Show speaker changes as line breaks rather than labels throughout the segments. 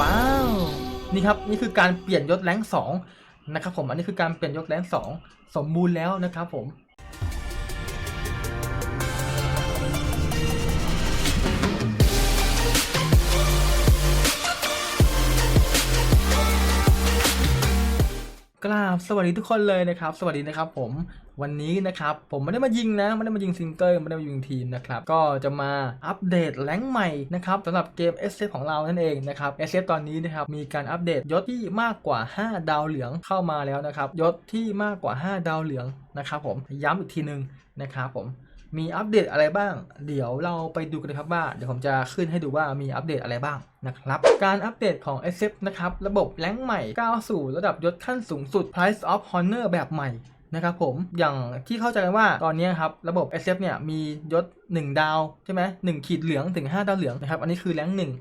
ว้าว นี่ครับนี่คือการเปลี่ยนยศแรงสองนะครับผมอันนี้คือการเปลี่ยนยศแรงสองสมบูรณ์แล้วนะครับผม กราบสวัสดีทุกคนเลยนะครับ สวัสดีนะครับผมวันนี้นะครับผมไม่ได้มายิงนะไม่ได้มายิงซิงเกิลไม่ได้มายิงทีมนะครับก็จะมาอัปเดตแรงค์ใหม่นะครับสำหรับเกม s อของเรานั่นเองนะครับเอ f ตอนนี้นะครับมีการอัปเดตยศที่มากกว่า 5 ดาวเหลืองเข้ามาแล้วนะครับยศที่มากกว่า 5 ดาวเหลืองนะครับผมย้ำอีกทีหนึ่งนะครับผม มีอัปเดตอะไรบ้าง เดี๋ยวเราไปดูกันนะครับว่าเดี๋ยวผมจะขึ้นให้ดูว่ามีอัปเดตอะไรบ้างนะครับ การอัปเดตของ SF นะครับ ระบบแรงใหม่ก้าวสู่ระดับยศขั้นสูงสุด Price of Honor แบบใหม่นะครับผมอย่างที่เข้าใจกันว่าตอนนี้ครับระบบ SF เนี่ยมียศ 1 ดาวใช่ไหม1ขีดเหลืองถึง 5 ดาวเหลืองนะครับอันนี้คือแรงหนึ่ง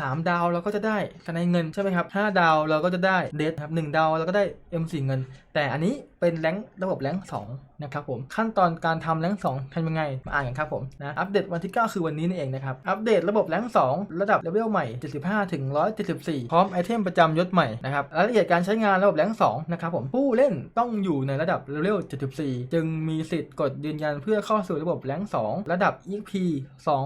สามดาวเราก็จะได้คะแนนเงินใช่ไหมครับห้าดาวเราก็จะได้เดทครับหนึ่งดาวเราก็ได้ M4 เงินแต่อันนี้เป็นแรงระบบแรงสองนะครับผมขั้นตอนการทำแรงสองทำยังไงมาอ่านกันครับผมนะอัปเดตวันที่ 9 คือวันนี้นี่เองนะครับอัปเดตระบบแรงสองระดับเลเวลใหม่ 75 ถึง 174 พร้อมไอเทมประจำยศใหม่นะครับรายละเอียดการใช้งานระบบแรงสองนะครับผมผู้เล่นต้องอยู่ในระดับเลเวล74 จึงมีสิทธิ์กดยืนยันเพื่อเข้าสู่ระบบแรงสองระดับ EP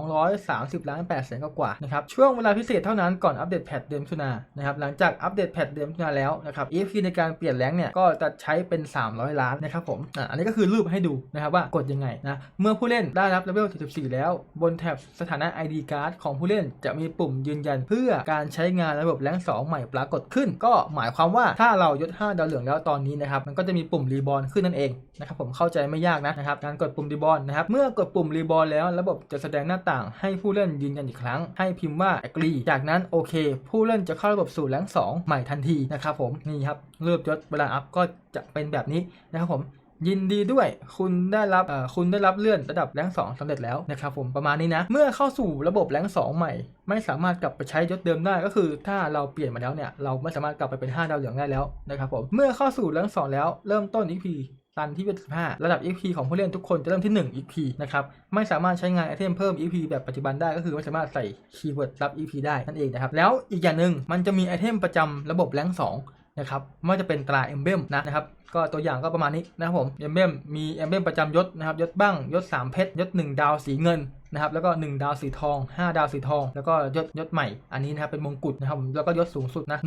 230ล้าน8แสนกว่านะครับช่วงเวลาพิเศษเท่านั้นก่อนอัปเดตแพทเดือนมิถุนายนนะครับหลังจากอัปเดตแพทเดือนมิถุนายนแล้วนะครับ EP ในการเปลี่ยนแรงเนี่ยก็จะใช้เป็น 300 ล้านนะครับผมอะอันนี้ก็คือรูปให้ดูนะครับว่ากดยังไงนะเมื่อผู้เล่นได้รับเลเวล 74 แล้ว บนแท็บสถานะ ID card ของผู้เล่นจะมีปุ่มยืนยันเพื่อการใช้งานระบบแรง2 ใหม่ปรากฏขึ้น ก็หมายความว่าถ้าเรายศ 5 ดาวเหลืองแล้วตอนนี้นะครับมันก็จะมีปุ่มรีบอลขึ้นนั่นเองนะครับผมเข้าใจไม่ยากนะนะครับการกดปุ่มรีบอลนะครับเมื่อกดปุ่มรีบอลแล้วระบบจะแสดงหน้าต่างให้ผู้เล่นยืนยันอีกครั้ง ให้พิมพ์ว่า agree จากนั้นโอเค ผู้เล่นจะเข้าระบบสู่แรง2 ใหม่ทันทีนะครับผมนี่ครับเริ่มยศเวลาอัพก็ จะเป็นแบบนี้นะครับผมยินดีด้วยคุณได้รับคุณได้รับเลื่อนระดับแรงสองสำเร็จแล้วนะครับผมประมาณนี้นะ เมื่อเข้าสู่ระบบแรงสองใหม่ ไม่สามารถกลับไปใช้ยศเดิมได้ก็คือ ถ้าเราเปลี่ยนมาแล้วเนี่ยเราไม่สามารถกลับไปเป็น 5 ดาวเหลืองได้แล้วนะครับผมเมื่อเข้าสู่แรงสองแล้วเริ่มต้น EP ตันที่เป็น15ระดับ EP ของผู้เล่นทุกคนจะเริ่มที่ 1 EP นะครับ ไม่สามารถใช้งานไอเทมเพิ่ม EP แบบปัจจุบันได้ก็คือไม่สามารถใส่คีย์เวิร์ดรับ EP ได้นั่นเองนะครับ แล้วอีกอย่างหนึ่งมันจะมีไอเทมประจำระบบแรงสอง นะครับไม่ว่าจะเป็นตราเอมเบมนะนะครับก็ตัวอย่างก็ประมาณนี้นะครับผมเอมเบมมีเอมเบมประจำยศนะครับยศบ้างยศ3เพชรยศ 1 ดาวสีเงินนะครับแล้วก็ 1 ดาวสีทอง 5 ดาวสีทอง แล้วก็ยศยศใหม่อันนี้นะครับเป็นมงกุฎนะครับแล้วก็ยศสูงสุดนะ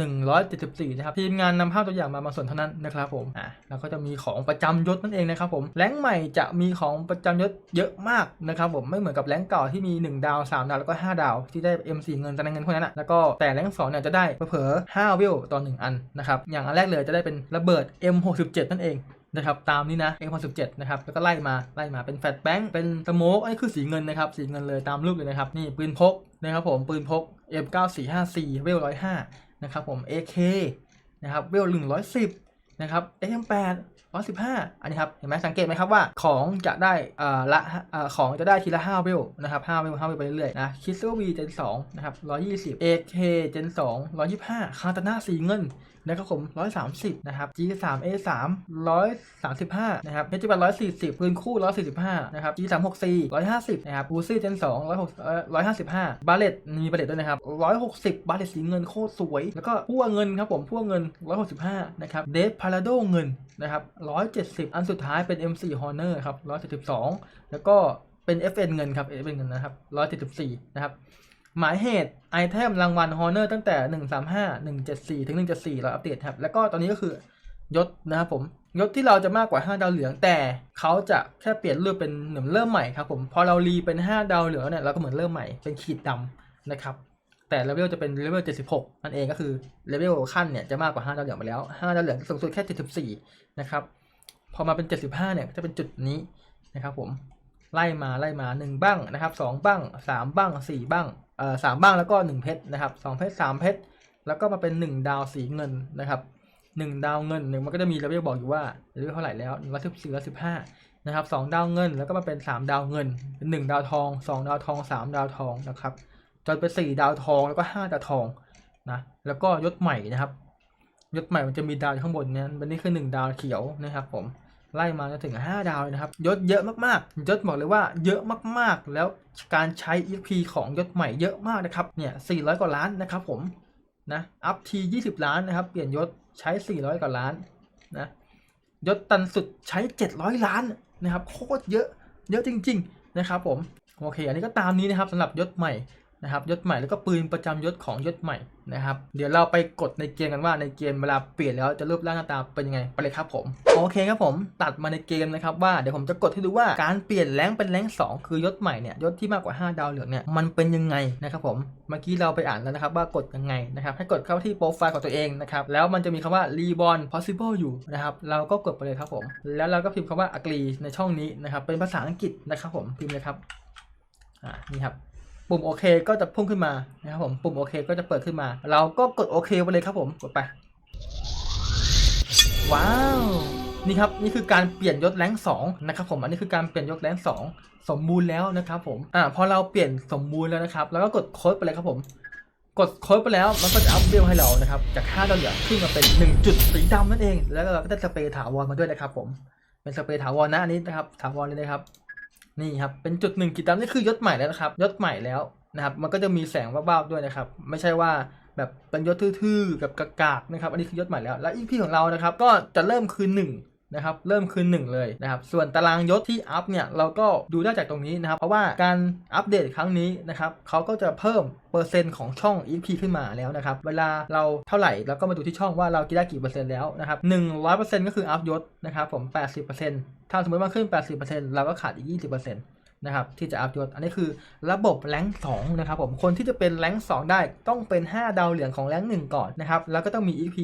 174นะครับทีมงานนำภาพตัวอย่างมาบางส่วนเท่านั้นนะครับผมอะแล้วก็จะมีของประจำยศนั่นเองนะครับผมแรงใหม่จะมีของประจำยศเยอะมากนะครับผมไม่เหมือนกับแรงเก่าที่มี 1 ดาว 3 ดาวแล้วก็ 5 ดาว ที่ได้ M4 เงินตำแหน่งเงินพวกนั้นนะแล้วก็แต่แรงสองเนี่ยจะได้เผลอๆ5วิวต่อ1อันนะครับอย่างอันแรกเลยจะได้เป็นระเบิด M67 นั่นเองนะครับตามนี้นะ M17 นะครับแล้วก็ไล่มาไล่มาเป็นแฟลชแบงค์เป็นสโมกอันนี้คือสีเงินนะครับสีเงินเลยตามรูปเลยนะครับนี่ปืนพกนะครับผมปืนพก M9454 เวล105นะครับผม AK นะครับเวล110นะครับ AM8 115 อันนี้ครับเห็นไหมสังเกตไหมครับว่าของจะได้อ่าละอ่าของจะได้ทีละ5เวลนะครับ5เวล5เวลไปเรื่อยๆนะคิสโซวีเจน2นะครับ120 AK เจน2 125 คาตาน่าสีเงิน นะครับผม 130 นะครับ G3 A3 135 นะครับ H8 140 ปืนคู่ 145 นะครับ G364 150 นะครับ Uzi Gen 2 160 155 บาเลตมีบาเลตด้วยนะครับ 160 บาเลตสีเงินโคตรสวย แล้วก็พั่วเงินครับผมพั่วเงิน 165 นะครับเดฟพาราโดเงินนะครับ170 อันสุดท้ายเป็น M4 Honor ครับ172 แล้วก็เป็น FN เงินครับ FN เงินนะครับ174นะครับ หมายเหตุไอเทมรางวัลฮอ n เนอร์ตั้งแต่ 135 174 ถึง 174 เราอัปเดตครับ แล้วก็ตอนนี้ก็คือยศนะครับผมยศที่เราจะมากกว่า 5 ดาวเหลือง แต่เขาจะแค่เปลี่ยนรูปเป็นเหมือนเริ่มใหม่ครับผมพอเรารีเป็น 5 ดาวเหลืองเนี่ยเราก็เหมือนเริ่มใหม่เป็นขีดดำนะครับแต่เลเวลจะเป็นเลเวล76นั่นเองก็คือเลเวลขั้นเนี่ยจะมากกว่า5ดาวเหลืองไปแล้ว5ดาวเหลืองสูงสุดแค่74นะครับพอมาเป็น 75เนี่ยจะเป็นจุดนี้นะครับผม ไล่มาไล่มา 1 บ้างนะครับ 2 บ้าง 3 บ้าง 4 บ้างเอ่อสามบ้างแล้วก็หนึ่งเพชรนะครับสองเพชรสามเพชรแล้วก็มาเป็นหนึ่งดาวสีเงินนะครับหนึ่งดาวเงินหนึ่งมันก็จะมีเลเวลบอกอยู่ว่าเลเวลเท่าไหร่แล้วร้อยสิบสี่ร้อยสิบห้านะครับสองดาวเงินแล้วก็มาเป็นสามดาวเงินหนึ่งดาวทองสองดาวทองสามดาวทองนะครับจนเป็นสี่ดาวทองแล้วก็ห้าดาวทองนะแล้วก็ยศใหม่นะครับยศใหม่มันจะมีดาวอยู่ข้างบนเนี่ยวันนี้คือหนึ่งดาวเขียวนะครับผม ไล่มาจนถึง 5 ดาวเลยนะครับยศเยอะมากๆยศบอกเลยว่าเยอะมากๆ แล้วการใช้ EP ของยศใหม่เยอะมากนะครับเนี่ย400 กว่าล้านนะครับผมนะอัพที20 ล้านนะครับ เปลี่ยนยศใช้ 400 กว่าล้านนะยศตันสุดใช้ 700 ล้านนะครับโคตรเยอะเยอะจริง ๆ นะครับผมโอเค อันนี้ก็ตามนี้นะครับสำหรับยศใหม่ นะครับยศใหม่แล้วก็ปืนประจำยศของยศใหม่นะครับเดี๋ยวเราไปกดในเกมกันว่าในเกมเวลาเปลี่ยนแล้วจะรูปร่างหน้าตาเป็นยังไงไปเลยครับผมโอเคครับผมตัดมาในเกมนะครับว่าเดี๋ยวผมจะกดให้ดูว่าการเปลี่ยนแรงเป็นแรงสองคือยศใหม่เนี่ยยศที่มากกว่า 5 ดาวเหลืองเนี่ยมันเป็นยังไงนะครับผมเมื่อกี้เราไปอ่านแล้วนะครับว่ากดยังไงนะครับให้กดเข้าที่โปรไฟล์ของตัวเองนะครับแล้วมันจะมีคำว่า reborn possible อยู่นะครับเราก็กดไปเลยครับผม แล้วเราก็พิมพ์คำว่า agree ในช่องนี้นะครับเป็นภาษาอังกฤษนะครับผมพิมพ์เลยครับอ่านี่ครับ ปุ่มโอเคก็จะพุ่งขึ้นมานะครับผมปุ่มโอเคก็จะเปิดขึ้นมา เราก็กดโอเคไปเลยครับผมกดไป ว้าวนี่ครับนี่คือการเปลี่ยนยศแรงสองนะครับผมอันนี้คือการเปลี่ยนยศแรงสองสมบูรณ์แล้วนะครับผมอ่าพอเราเปลี่ยนสมบูรณ์แล้วนะครับแล้วก็กดโค้ดไปเลยครับผม กดโค้ดไปแล้วมันก็จะอัพเวลให้เรานะครับจาก5ดาวเหลืองขึ้นมาเป็น 1 จุดสีดำนั่นเอง แล้วเราก็ได้สเปรย์ถาวรมาด้วยนะครับผมเป็นสเปรย์ถาวรนะอันนี้นะครับถาวรเลยนะครับ นี่ครับเป็นจุดหนึ่งกิจกรรมนี่คือยศใหม่แล้วนะครับยศใหม่แล้วนะครับ มันก็จะมีแสงว้าวๆด้วยนะครับ ไม่ใช่ว่าแบบเป็นยศทื่อๆกับกากๆนะครับ อันนี้คือยศใหม่แล้ว และอีพีของเรานะครับ ก็จะเริ่มคืนห นะครับเริ่มคืนหนึ่งเลยนะครับส่วนตารางยศที่อัพเนี่ยเราก็ดูได้จากตรงนี้นะครับ เพราะว่าการอัปเดตครั้งนี้นะครับเขาก็จะเพิ่มเปอร์เซ็นต์ของช่อง EP ขึ้นมาแล้วนะครับเวลาเราเท่าไหร่เราก็มาดูที่ช่องว่าเรากินได้กี่เปอร์เซ็นต์แล้วนะครับหนึ่งร้อยเปอร์เซ็นต์ก็คืออัพยศนะครับผมแปดสิบเปอร์เซ็นต์ถ้าสมมติว่าขึ้นแปดสิบเปอร์เซ็นต์เราก็ขาดอีกยี่สิบเปอร์เซ็นต์นะครับที่จะอัพยศอันนี้คือระบบแรงค์2นะครับผมคนที่จะเป็นแรงค์2ได้ต้องเป็น 5 ดาวเหลืองของแรงค์1ก่อนนะครับแล้วก็ต้องมี EP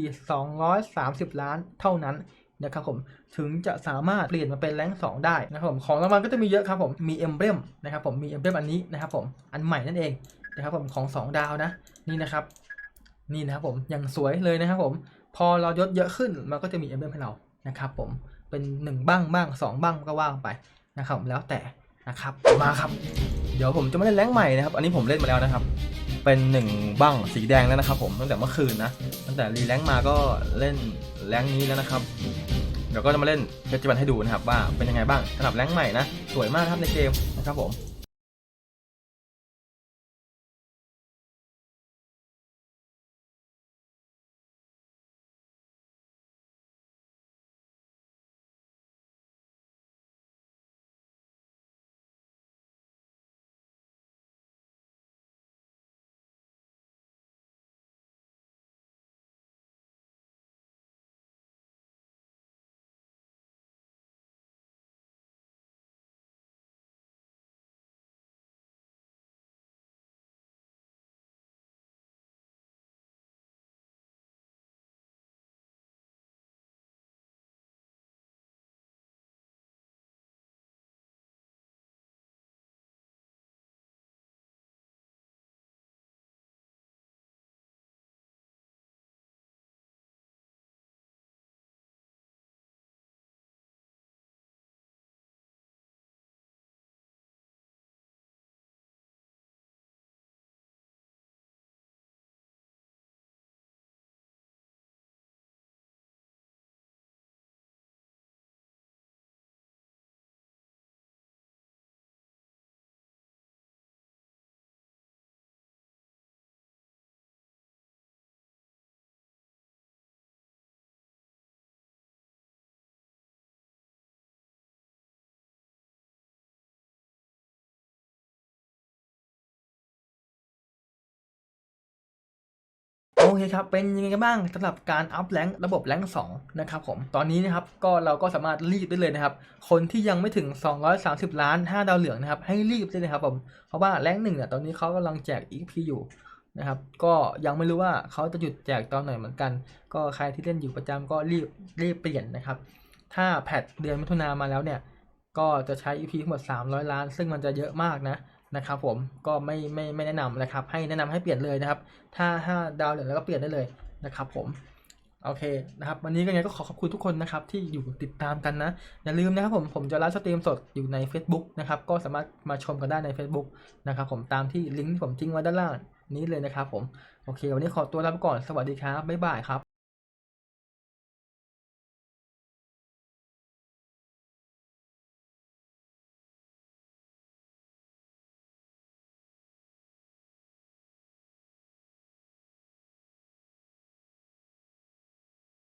230 ล้านเท่านั้น นะครับผมถึงจะสามารถเปลี่ยนมาเป็นแรงค์2ได้นะครับผมของรางวัลก็จะมีเยอะครับผมมีเอ็มเบรมนะครับผมมีเอ็มเบรมอันนี้นะครับผมอันใหม่นั่นเองนะครับผมของ 2 ดาวนะนี่นะครับนี่นะครับผมอย่างสวยเลยนะครับผมพอเรายศเยอะขึ้นมันก็จะมีเอ็มเบรมให้เรานะครับผมเป็น 1 บ้างบ้าง 2 บ้างก็ว่างไปนะครับแล้วแต่นะครับมาครับ เดี๋ยวผมจะไม่เล่นแรงใหม่นะครับ อันนี้ผมเล่นมาแล้วนะครับ เป็นหนึ่งบ้างสีแดงแล้วนะครับ ผมตั้งแต่เมื่อคืนนะตั้งแต่รีแรงมาก็เล่นแรงนี้แล้วนะครับ เดี๋ยวก็จะมาเล่นเพชรบันให้ดูนะครับว่าเป็นยังไงบ้างสำหรับแรงใหม่นะสวยมากครับในเกมนะครับผม โอเคครับ เป็นยังไงกันบ้างสำหรับการอัพแรงระบบแรงค์2นะครับผม ตอนนี้นะครับก็เราก็สามารถรีบได้เลยนะครับ คนที่ยังไม่ถึง 230 ล้าน 5 ดาวเหลืองนะครับ ให้รีบได้เลยครับผม เพราะว่าแรงหนึ่งเนี่ยตอนนี้เขากำลังแจก EP อยู่นะครับ ก็ยังไม่รู้ว่าเขาจะหยุดแจกตอนไหนเหมือนกัน ก็ใครที่เล่นอยู่ประจำก็รีบรีบเปลี่ยนนะครับ ถ้าแพทเดือนมิถุนามาแล้วเนี่ย ก็จะใช้ EP ทั้งหมด 300 ล้าน ซึ่งมันจะเยอะมากนะ นะครับผมก็ไม่ไม่ไม่แนะนำนะครับ ให้แนะนำให้เปลี่ยนเลยนะครับ ถ้า5ดาวเหลืองแล้วก็เปลี่ยนได้เลยนะครับผมโอเคนะครับวันนี้ก็ยังไงก็ขอขอบคุณทุกคนนะครับที่อยู่ติดตามกันนะ อย่าลืมนะครับผมผมจะไลฟ์สตรีมสดอยู่ใน Facebook นะครับก็สามารถมาชมกันได้ใน Facebook นะครับผมตามที่ลิงก์ที่ผมทิ้งไว้ด้านล่างนี้เลยนะครับผมโอเค วันนี้ขอตัวลาไปก่อนสวัสดีครับบ๊ายบายครับ